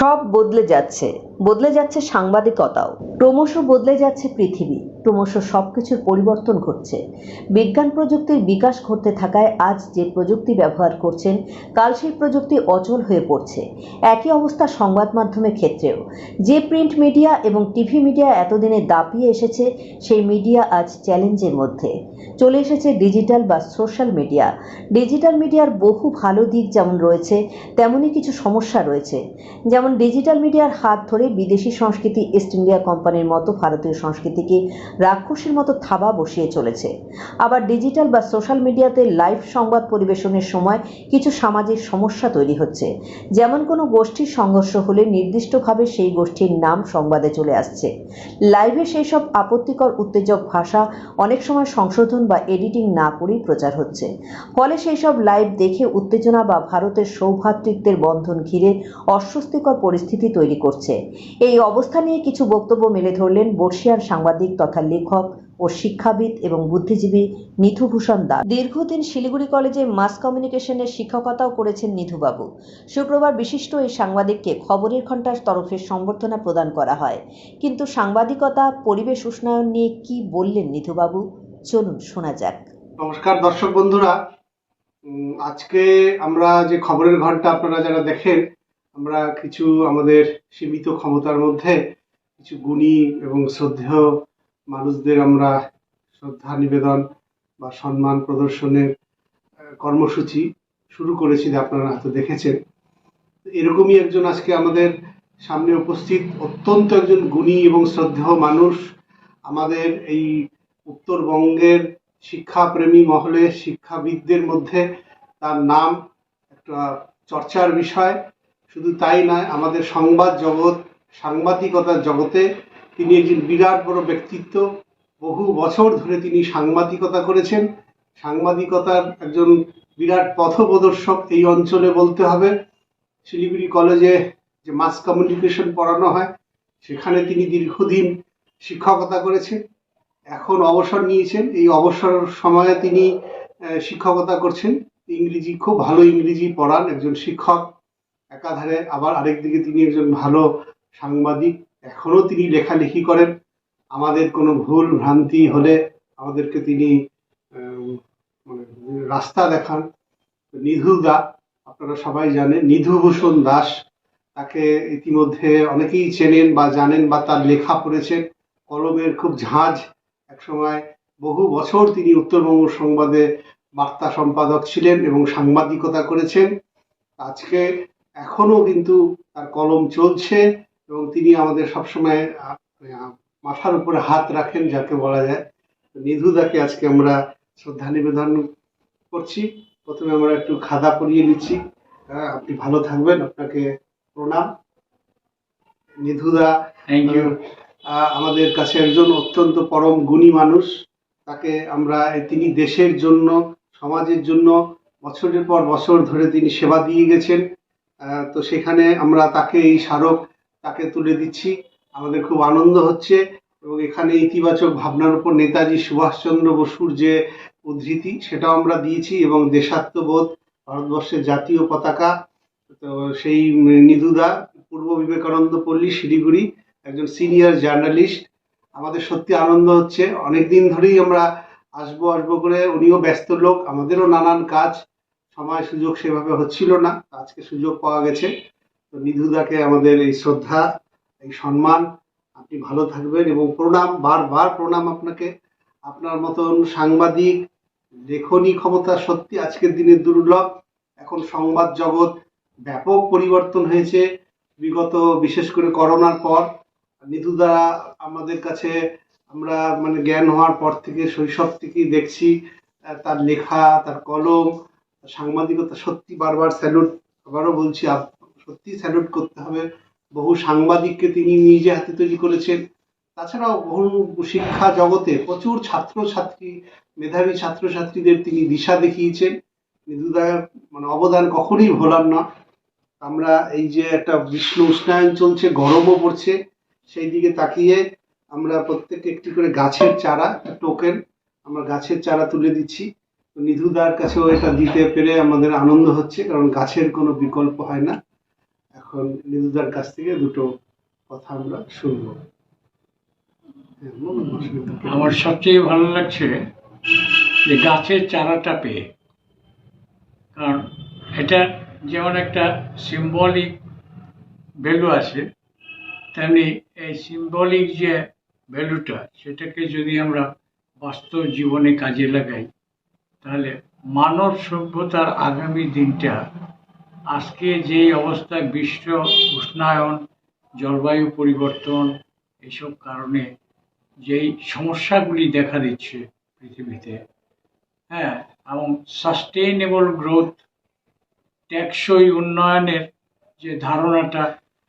সব বদলে যাচ্ছে। বদলে যাচ্ছে সাংবাদিকতাও। ক্রমশ বদলে যাচ্ছে পৃথিবী। ক্রমশ সব কিছুর পরিবর্তন ঘটছে। বিজ্ঞান প্রযুক্তির বিকাশ ঘটতে থাকায় আজ যে প্রযুক্তি ব্যবহার করছেন, কাল সেই প্রযুক্তি অচল হয়ে পড়ছে। একই অবস্থা সংবাদ মাধ্যমের ক্ষেত্রেও। যে প্রিন্ট মিডিয়া এবং টিভি মিডিয়া এতদিনে দাপিয়ে এসেছে, সেই মিডিয়া আজ চ্যালেঞ্জের মধ্যে। চলে এসেছে ডিজিটাল বা সোশ্যাল মিডিয়া ডিজিটাল মিডিয়ার বহু ভালো দিক যেমন রয়েছে তেমনই কিছু সমস্যা রয়েছে। যেমন ডিজিটাল মিডিয়ার হাত ধরে বিদেশি সংস্কৃতি ইস্ট ইন্ডিয়া কোম্পানির মতো ভারতীয় সংস্কৃতিকে রাক্ষসের মতো থাবা বসিয়ে চলেছে। আবার ডিজিটাল বা সোশ্যাল মিডিয়াতে লাইভ সংবাদ পরিবেশনের সময় কিছু সামাজিক সমস্যা তৈরি হচ্ছে। যেমন কোনো গোষ্ঠীর সংঘর্ষ হলে নির্দিষ্টভাবে সেই গোষ্ঠীর নাম সংবাদে চলে আসছে। লাইভে সেই সব আপত্তিকর, উত্তেজক ভাষা অনেক সময় সংশোধন বা এডিটিং না করেই প্রচার হচ্ছে। ফলে সেই সব লাইভ দেখে উত্তেজনা বা ভারতের সৌভ্রাতৃত্বের বন্ধন ঘিরে অস্বস্তিকর পরিস্থিতি তৈরি করছে। এই অবস্থা নিয়ে কিছু বক্তব্য মেলে ধরলেন বর্ষিয়ার সাংবাদিক তথা লেখক ও শিক্ষাবিদ এবং বুদ্ধিজীবী নিথুভূষণ দাস। দীর্ঘদিন শিলিগুড়ি কলেজে মাস কমিউনিকেশনের শিক্ষকতাও করেছেন নিধুবাবু শুক্রবার বিশিষ্ট এই সাংবাদিককে খবরের ঘণ্টার তরফে সম্বর্ধনা প্রদান করা হয়। কিন্তু সাংবাদিকতা, পরিবেশ উষ্ণায়ন নিয়ে কি বললেন নিধুবাবু চলুন, শোনা যাক। নমস্কার দর্শক বন্ধুরা। আজকে আমরা যে খবরের ঘণ্টা আপনারা যারা দেখেন, আমরা কিছু আমাদের সীমিত ক্ষমতার মধ্যে কিছু গুণী এবং শ্রদ্ধেয় মানুষদের আমরা শ্রদ্ধা নিবেদন বা সম্মান প্রদর্শনের কর্মসূচি শুরু করেছি আপনারা হয়তো দেখেছেন। এরকমই একজন আজকে আমাদের সামনে উপস্থিত, অত্যন্ত একজন গুণী এবং শ্রদ্ধেয় মানুষ আমাদের এই উত্তরবঙ্গের শিক্ষাপ্রেমী মহলে শিক্ষাবিদদের মধ্যে তার নাম একটা চর্চার বিষয়। শুধু তাই নয়, আমাদের সংবাদ জগৎ, সাংবাদিকতার জগতে তিনি একজন বিরাট বড় ব্যক্তিত্ব। বহু বছর ধরে তিনি সাংবাদিকতা করেছেন। সাংবাদিকতার একজন বিরাট পথপ্রদর্শক এই অঞ্চলে বলতে হবে। শিলিগুড়ি কলেজে যে মাস কমিউনিকেশন পড়ানো হয়, সেখানে তিনি দীর্ঘদিন শিক্ষকতা করেছেন। এখন অবসর নিয়েছেন। এই অবসর সময়ে তিনি শিক্ষকতা করছেন। ইংরেজি খুব ভালো ইংরেজি পড়ান একজন শিক্ষক। একাধারে আবার আরেকদিকে তিনি একজন ভালো সাংবাদিক। এখনও তিনি লেখালেখি করেন। আমাদের কোনো ভুল ভ্রান্তি হলে আমাদেরকে তিনি মানে রাস্তা দেখান। নিধু দা, আপনারা সবাই জানেন নিধুভূষণ দাস। তাকে ইতিমধ্যে অনেকেই চেনেন বা জানেন বা তার লেখা পড়েছেন। কলমের খুব ঝাঁঝ একসময় বহু বছর তিনি উত্তরবঙ্গ সংবাদে বার্তা সম্পাদক ছিলেন এবং সাংবাদিকতা করেছেন। আজকে এখনও কিন্তু তার কলম চলছে এবং তিনি আমাদের সবসময় আহ, মাথার উপরে হাত রাখেন যাকে বলা যায়। নিধুদাকে আজকে আমরা শ্রদ্ধা নিবেদন করছি। প্রথমে আমরা একটু খাদা পরিয়ে নিচ্ছি। হ্যাঁ, আপনি ভালো থাকবেন। আপনাকে প্রণাম। নিধুদা থ্যাংক ইউ আমাদের কাছে একজন অত্যন্ত পরম গুণী মানুষ। তাকে আমরা তিনি দেশের জন্য, সমাজের জন্য বছরের পর বছর ধরে তিনি সেবা দিয়ে গেছেন। তো সেখানে আমরা তাকে এই স্মারক তাকে তুলে দিচ্ছি। আমাদের খুব আনন্দ হচ্ছে এবং এখানে ইতিবাচক ভাবনার উপর নেতাজি সুভাষচন্দ্র বসুর যে উদ্ধৃতি, সেটাও আমরা দিয়েছি এবং দেশাত্মবোধ, ভারতবর্ষের জাতীয় পতাকা, তো সেই নিধুদা পূর্ব বিবেকানন্দ পল্লী, শিলিগুড়ি একজন সিনিয়র জার্নালিস্ট। আমাদের সত্যি আনন্দ হচ্ছে। অনেক দিন ধরেই আমরা আসব আসব করে উনিও ব্যস্ত লোক, আমাদেরও নানান কাজ। সময় সুযোগ সেভাবে হচ্ছিল না আজকে সুযোগ পাওয়া গেছে। তো নিধুদাকে আমাদের এই শ্রদ্ধা, এই সম্মান, আপনি ভালো থাকবেন এবং প্রণাম, বারবার প্রণাম আপনাকে। আপনার মতন সাংবাদিক, লেখনী ক্ষমতা সত্যি আজকের দিনে দুর্লভ। এখন সংবাদ জগৎ ব্যাপক পরিবর্তন হয়েছে। বিগত, বিশেষ করে করোনার পর নিধুদা আমাদের কাছে আমরা মানে জ্ঞান হওয়ার পর থেকে, শৈশব থেকেই দেখছি তার লেখা, তার কলম সাংবাদিকতা সত্যি বারবার স্যালুট আবারও বলছি সত্যি স্যালুট করতে হবে। বহু সাংবাদিককে তিনি নিজে হাতে তৈরি করেছেন। তাছাড়াও বহু শিক্ষা জগতে প্রচুর ছাত্রছাত্রী, মেধাবী ছাত্রছাত্রীদের তিনি দিশা দেখিয়েছেন। নিধুদার মানে অবদান কখনোই ভোলার না আমরা এই যে একটা বিশ্ব উষ্ণায়ন চলছে, গরমও পড়ছে সেই দিকে তাকিয়ে আমরা প্রত্যেক একটি করে গাছের চারা টোকেন আমরা গাছের চারা তুলে দিচ্ছি। নিধুদার কাছেও এটা দিতে পেরে আমাদের আনন্দ হচ্ছে, কারণ গাছের কোনো বিকল্প হয় না। এখন নিদুদার কাছ থেকে দুটো কথা আমরা শুনব। হ্যাঁ। আমার সবচেয়ে ভালো লাগছে যে গাছের চারাটা পেয়ে। কারণ এটা যেমন একটা সিম্বলিক ভ্যালু আছে তেমনি এই সিম্বলিক যে ভ্যালুটা সেটাকে যদি আমরা বাস্তব জীবনে কাজে লাগাই, তাহলে মানব সভ্যতার আগামী দিনটা, আজকে যে অবস্থায় বিশ্ব উষ্ণায়ন, জলবায়ু পরিবর্তন এইসব কারণে যেই সমস্যাগুলি দেখা দিচ্ছে পৃথিবীতে হ্যাঁ এবং সাস্টেইনেবল গ্রোথ টেকসই উন্নয়নের যে ধারণাটা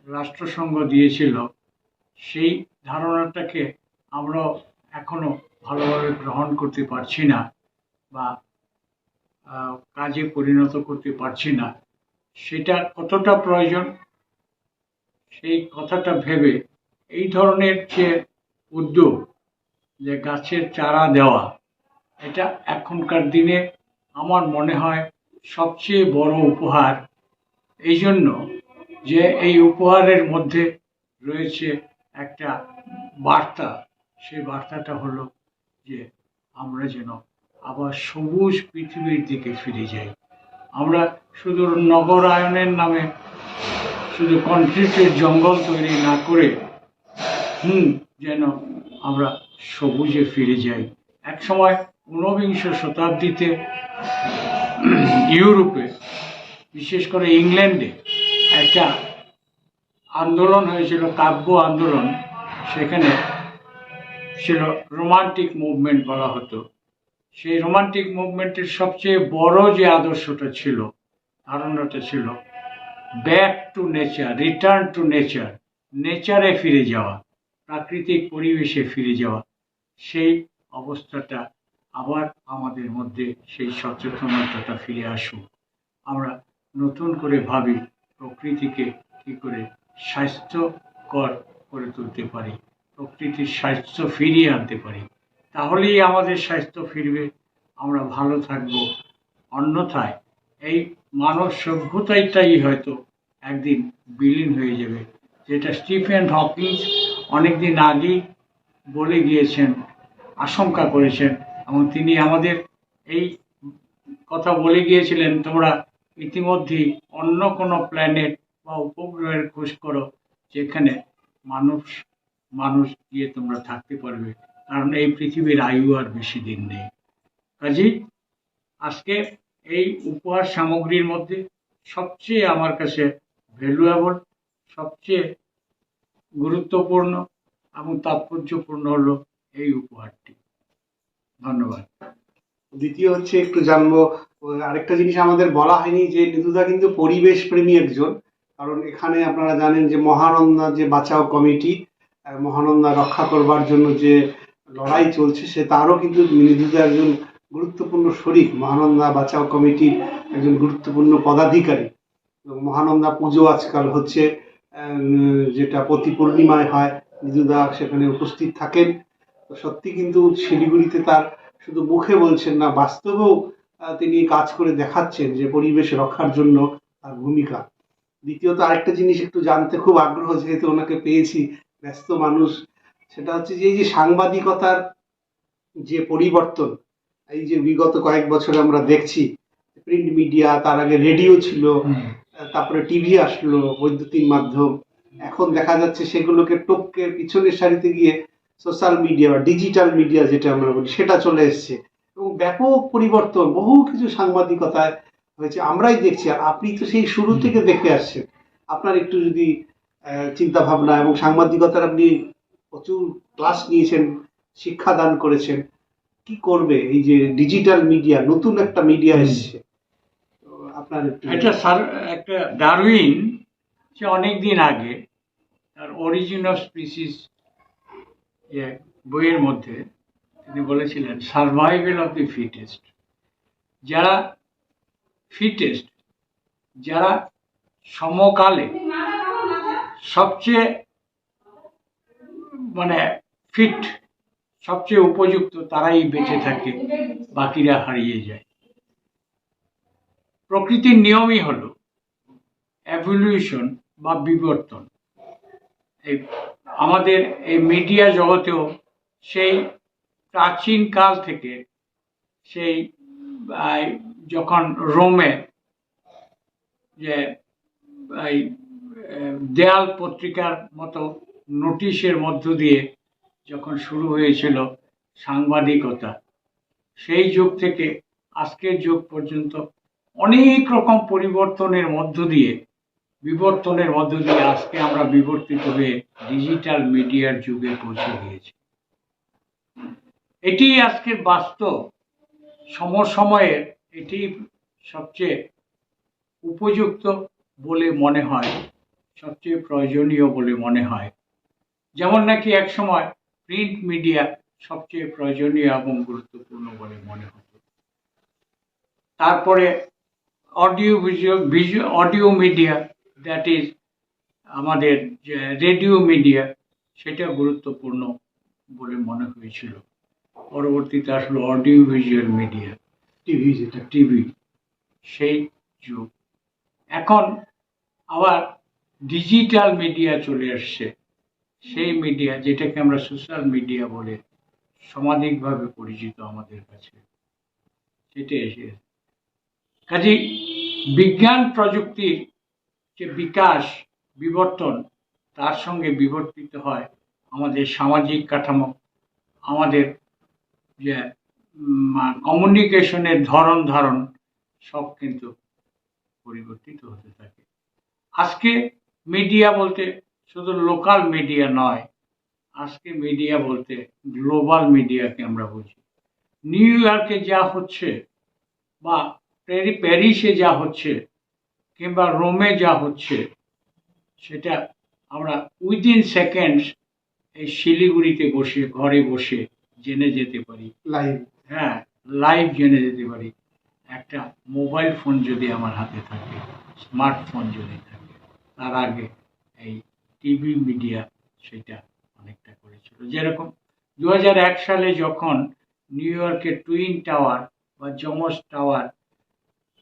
রাষ্ট্রসংঘ দিয়েছিল, সেই ধারণাটাকে আমরা এখনও ভালোভাবে গ্রহণ করতে পারছি না বা কাজে পরিণত করতে পারছি না। সেটা কতটা প্রয়োজন? সেই কথাটা ভেবে এই ধরনের যে উদ্যোগ, যে গাছের চারা দেওয়া, এটা এখনকার দিনে আমার মনে হয় সবচেয়ে বড় উপহার। এই জন্য যে এই উপহারের মধ্যে রয়েছে একটা বার্তা। সেই বার্তাটা হলো যে আমরা যেন আবার সবুজ পৃথিবীর দিকে ফিরে যাই। আমরা শুধু নগরায়নের নামে, শুধু কনক্রিটের জঙ্গল তৈরি না করে, হুম, যেন আমরা সবুজে ফিরে যাই। এক সময় ঊনবিংশ শতাব্দীতে ইউরোপে, বিশেষ করে ইংল্যান্ডে একটা আন্দোলন হয়েছিল, কাব্য আন্দোলন। সেখানে ছিল রোমান্টিক মুভমেন্ট বলা হতো। সেই রোমান্টিক মুভমেন্টের সবচেয়ে বড় যে আদর্শটা ছিল, ধারণাটা ছিল back to nature, return to nature, নেচারে ফিরে যাওয়া, প্রাকৃতিক পরিবেশে ফিরে যাওয়া। সেই অবস্থাটা আবার আমাদের মধ্যে সেই সচেতনতাটা ফিরে আসুক। আমরা নতুন করে ভাবি প্রকৃতিকে কি করে স্বাস্থ্যকর করে তুলতে পারি, প্রকৃতির স্বাস্থ্য ফিরিয়ে আনতে পারি, তাহলেই আমাদের স্বাস্থ্য ফিরবে, আমরা ভালো থাকব। অন্যথায় এই মানব সভ্যতাটাই হয়তো একদিন বিলীন হয়ে যাবে। যেটা স্টিফেন হকিংস অনেকদিন আগেই বলে গিয়েছেন, আশঙ্কা করেছেন, এবং তিনি আমাদের এই কথা বলে গিয়েছিলেন, তোমরা ইতিমধ্যেই অন্য কোনো প্ল্যানেট বা উপগ্রহের খোঁজ করো যেখানে মানুষ মানুষ গিয়ে তোমরা থাকতে পারবে। কারণ এই পৃথিবীর আয়ু আর বেশি দিন নেই। কাজেই আজকে এই উপহার সামগ্রীর মধ্যে সবচেয়ে আমার কাছে ভ্যালুয়েবল সবচেয়ে গুরুত্বপূর্ণ এবং তাৎপর্যপূর্ণ হলো এই উপহারটি। ধন্যবাদ। দ্বিতীয় হচ্ছে একটু জানব আরেকটা জিনিস আমাদের বলা হয়নি যে নিদুদা কিন্তু পরিবেশ প্রেমী একজন। কারণ এখানে আপনারা জানেন যে মহানন্দা যে বাঁচাও কমিটি মহানন্দা রক্ষা করবার জন্য যে লড়াই চলছে, সে তারও কিন্তু নিদুদা একজন গুরুত্বপূর্ণ শরিক। মহানন্দা বাঁচাও কমিটির একজন গুরুত্বপূর্ণ পদাধিকারী। মহানন্দা পুজো আজকাল হচ্ছে যেটা প্রতি পূর্ণিমায় হয় নিদুদা সেখানে উপস্থিত থাকেন। সত্যি কিন্তু শিলিগুড়িতে তার শুধু মুখে বলছেন না বাস্তবেও তিনি কাজ করে দেখাচ্ছেন যে পরিবেশ রক্ষার জন্য তার ভূমিকা। দ্বিতীয়ত আরেকটা জিনিস একটু জানতে খুব আগ্রহ যেহেতু ওনাকে পেয়েছি ব্যস্ত মানুষ সেটা হচ্ছে যে এই যে সাংবাদিকতার যে পরিবর্তন এই যে বিগত কয়েক বছর আমরা দেখছি প্রিন্ট মিডিয়া তার আগে রেডিও ছিল তারপরে টিভি আসলো বৈদ্যুতিন মাধ্যম এখন দেখা যাচ্ছে সেগুলোকে টপকে পিছনের সারিতে গিয়ে সোশ্যাল মিডিয়া বা ডিজিটাল মিডিয়া যেটা আমরা বলি সেটা চলে এসছে। এবং ব্যাপক পরিবর্তন বহু কিছু সাংবাদিকতায় হয়েছে। আমরাই দেখছি আর আপনি তো সেই শুরু থেকে দেখে আসছেন। আপনার একটু যদি চিন্তা ভাবনা এবং সাংবাদিকতার আপনি প্রচুর ক্লাস নিয়েছেন শিক্ষাদান করেছেন কি করবে? এই যে ডিজিটাল মিডিয়া নতুন একটা মিডিয়া এসছে। তো আপনার একটু এটা স্যার একটা ডারউইন সে অনেক দিন আগে তার অরিজিন অফ স্পিসিস বইয়ের মধ্যে তিনি বলেছিলেন সার্ভাইভেল অফ দি ফিটেস্ট যারা ফিটেস্ট যারা সমকালে সবচেয়ে মানে ফিট সবচেয়ে উপযুক্ত, তারাই বেঁচে থাকে, বাকিরা হারিয়ে যায়। প্রকৃতির নিয়মই হলো এভলিউশন বা বিবর্তন। এই আমাদের এই মিডিয়া জগতেও সেই প্রাচীন কাল থেকে সেই যখন রোমে যে দেয়াল পত্রিকার মতো নোটিশের মধ্য দিয়ে যখন শুরু হয়েছিল সাংবাদিকতা, সেই যুগ থেকে আজকের যুগ পর্যন্ত অনেক রকম পরিবর্তনের মধ্য দিয়ে বিবর্তনের মধ্য দিয়ে আজকে আমরা বিবর্তিত হয়ে ডিজিটাল মিডিয়ার যুগে পৌঁছে গিয়েছি। এটি আজকের বাস্তব সমসময়ের এটি সবচেয়ে উপযুক্ত বলে মনে হয়, সবচেয়ে প্রয়োজনীয় বলে মনে হয়। যেমন নাকি একসময় প্রিন্ট মিডিয়া সবচেয়ে প্রয়োজনীয় এবং গুরুত্বপূর্ণ বলে মনে হতো। তারপরে audio visual audio media that is আমাদের যে রেডিও মিডিয়া সেটা গুরুত্বপূর্ণ বলে মনে হয়েছিল। পরবর্তীতে আসলো অডিও ভিজুয়াল মিডিয়া টিভি যেটা। টিভি সেই যুগ। এখন আবার ডিজিটাল মিডিয়া চলে আসছে। সেই মিডিয়া যেটাকে আমরা সোশ্যাল মিডিয়া বলে সমাধিকভাবে পরিচিত আমাদের কাছে সেটা এসে কাজে বিজ্ঞান প্রযুক্তির যে বিকাশ, বিবর্তন, তার সঙ্গে বিবর্তিত হয় আমাদের সামাজিক কাঠামো, আমাদের যে কমিউনিকেশনের ধরন ধারণ, সব কিন্তু পরিবর্তিত হতে থাকে। আজকে মিডিয়া বলতে শুধু লোকাল মিডিয়া নয়, আজকে মিডিয়া বলতে গ্লোবাল মিডিয়াকে আমরা বুঝি। নিউ ইয়র্কে যা হচ্ছে বা প্যারি- প্যারিসে যা হচ্ছে কিংবা রোমে যা হচ্ছে সেটা আমরা উইদিন সেকেন্ডস এই শিলিগুড়িতে বসে ঘরে বসে জেনে যেতে পারি। লাইভ হ্যাঁ লাইভ জেনে যেতে পারি। একটা মোবাইল ফোন যদি আমার হাতে থাকে স্মার্টফোন যদি থাকে তার আগে এই টিভি মিডিয়া সেটা অনেকটা করেছিল। যেরকম দু এক সালে যখন নিউ ইয়র্কের টুইন টাওয়ার বা জমস টাওয়ার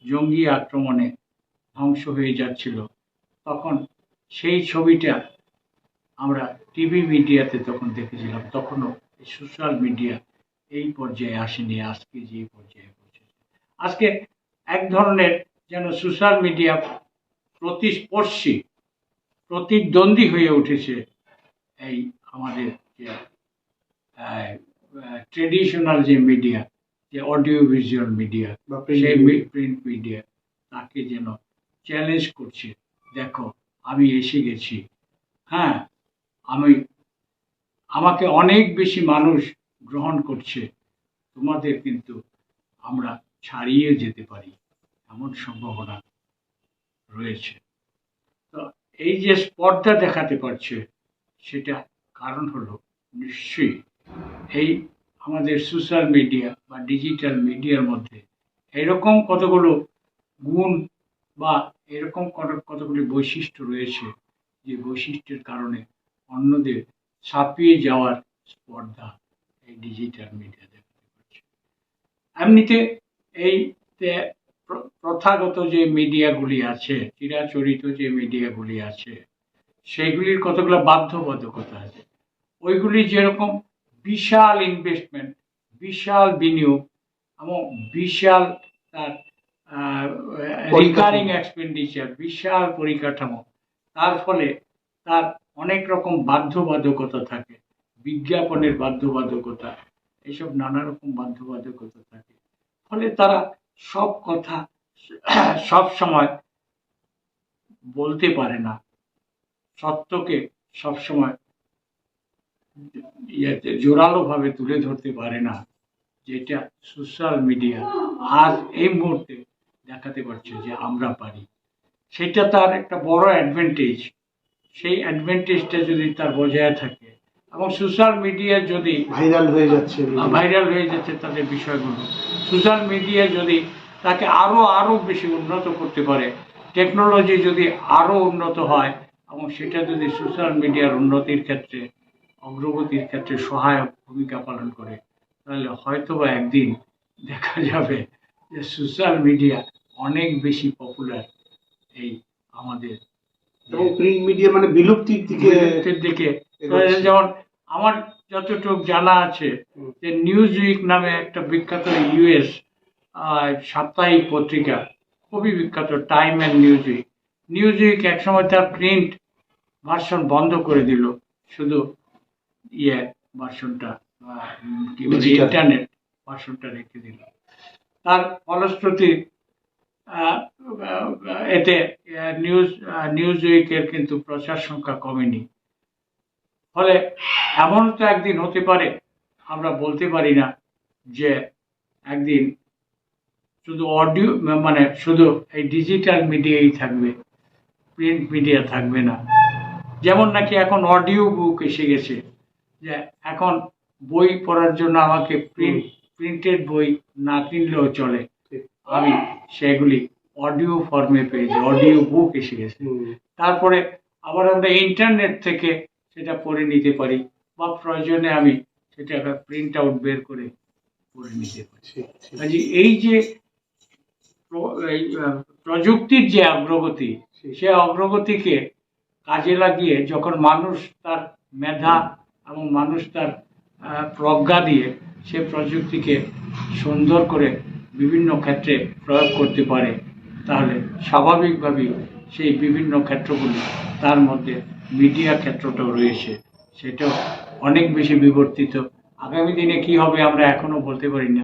জঙ্গি আক্রমণে ধ্বংস হয়ে যাচ্ছিল। তখন সেই ছবিটা আমরা টিভি মিডিয়াতে তখন দেখেছিলাম। তখনও এই সোশ্যাল মিডিয়া এই পর্যায়ে আসেনি আজকে যে পর্যায়ে পৌঁছেছে। আজকে এক ধরনের যেন সোশ্যাল মিডিয়া প্রতিস্পর্শী প্রতিদ্বন্দ্বী হয়ে উঠেছে এই আমাদের যে ট্রেডিশনাল যে মিডিয়া যে অডিও ভিজুয়াল মিডিয়া বা সেই প্রিন্ট মিডিয়া তাকে যেন চ্যালেঞ্জ করছে। দেখো, আমি এসে গেছি। হ্যাঁ আমি, আমাকে অনেক বেশি মানুষ গ্রহণ করছে। তোমাদের কিন্তু আমরা ছাড়িয়ে যেতে পারি, এমন সম্ভাবনা রয়েছে। তো এই যে স্পর্ধা দেখাতে পারছে, সেটা কারণ হলো নিশ্চয়ই এই আমাদের সোশ্যাল মিডিয়া বা ডিজিটাল মিডিয়ার মধ্যে এরকম কতগুলো গুণ বা এরকম কত- কতগুলি বৈশিষ্ট্য রয়েছে যে বৈশিষ্ট্যের কারণে অন্যদের ছাপিয়ে যাওয়ার স্পর্ধা এই ডিজিটাল মিডিয়া দেখাতে পারছে। এমনিতে এই প্রথাগত যে মিডিয়াগুলি আছে, চিরাচরিত যে মিডিয়াগুলি আছে সেগুলির কতগুলো বাধ্যবাধকতা আছে? ওইগুলি যেরকম বিশাল ইনভেস্টমেন্ট বিশাল বিনিয়োগ এবং বিশাল তার রিকারিং এক্সপেন্ডিচার বিশাল পরিকাঠামো। তার ফলে তার অনেক রকম বাধ্যবাধকতা থাকে। বিজ্ঞাপনের বাধ্যবাধকতা, এসব নানা রকম বাধ্যবাধকতা থাকে। ফলে তারা সব কথা সব সময় বলতে পারে না। সত্যকে সব সময় ইয়েতে, জোরালোভাবে তুলে ধরতে পারে না, যেটা সোশ্যাল মিডিয়া আজ এই মুহূর্তে দেখাতে পারছে যে আমরা পারি। সেটা তার একটা বড় অ্যাডভান্টেজ সেই অ্যাডভান্টেজটা যদি তার বজায় থাকে এবং সোশ্যাল মিডিয়া যদি ভাইরাল হয়ে যাচ্ছে। ভাইরাল হয়ে যাচ্ছে তাদের বিষয়গুলো। সোশ্যাল মিডিয়া যদি তাকে আরও আরও বেশি উন্নত করতে পারে টেকনোলজি যদি আরও উন্নত হয় এবং সেটা যদি সোশ্যাল মিডিয়ার উন্নতির ক্ষেত্রে অগ্রগতির ক্ষেত্রে সহায়ক ভূমিকা পালন করে তাহলে হয়তোবা একদিন দেখা যাবে যে সোশ্যাল মিডিয়া অনেক বেশি পপুলার এই আমাদের এবং প্রিন্ট মিডিয়া মানে বিলুপ্তির দিকে দিকে। যেমন আমার যতটুকু জানা আছে যে নিউজ উইক নামে একটা বিখ্যাত ইউএস সাপ্তাহিক পত্রিকা খুবই বিখ্যাত Time and Newsweek Newsweek একসময় তার প্রিন্ট ভার্সন বন্ধ করে দিল শুধু ইয়ে ভার্সনটা। ইন্টারনেট ভার্সনটা রেখে দিল। তার ফলশ্রুতি এতে নিউজ নিউজ উইকের কিন্তু প্রচার সংখ্যা কমেনি ফলে এমন তো একদিন হতে পারে, আমরা বলতে পারি না যে একদিন শুধু অডিও মানে শুধু এই ডিজিটাল মিডিয়াই থাকবে প্রিন্ট মিডিয়া থাকবে না যেমন নাকি এখন অডিও বুক এসে গেছে, যে এখন বই পড়ার জন্য আমাকে প্রিন্ট প্রিন্টেড বই না কিনলেও চলে। আমি সেগুলি অডিও ফর্মে পেয়েছি অডিও বুক এসে গেছে তারপরে আবার আমরা ইন্টারনেট থেকে সেটা পড়ে নিতে পারি বা প্রয়োজনে আমি সেটা একটা প্রিন্ট আউট বের করে পড়ে নিতে পারি। কাজে এই যে প্রযুক্তির যে অগ্রগতি সে অগ্রগতিকে কাজে লাগিয়ে যখন মানুষ তার মেধা এবং মানুষ তার প্রজ্ঞা দিয়ে সে প্রযুক্তিকে সুন্দর করে বিভিন্ন ক্ষেত্রে প্রয়োগ করতে পারে, তাহলে স্বাভাবিকভাবেই সেই বিভিন্ন ক্ষেত্রগুলি তার মধ্যে মিডিয়া ক্ষেত্রটাও রয়েছে। সেটাও অনেক বেশি বিবর্তিত। আগামী দিনে কি হবে আমরা এখনও বলতে পারি না।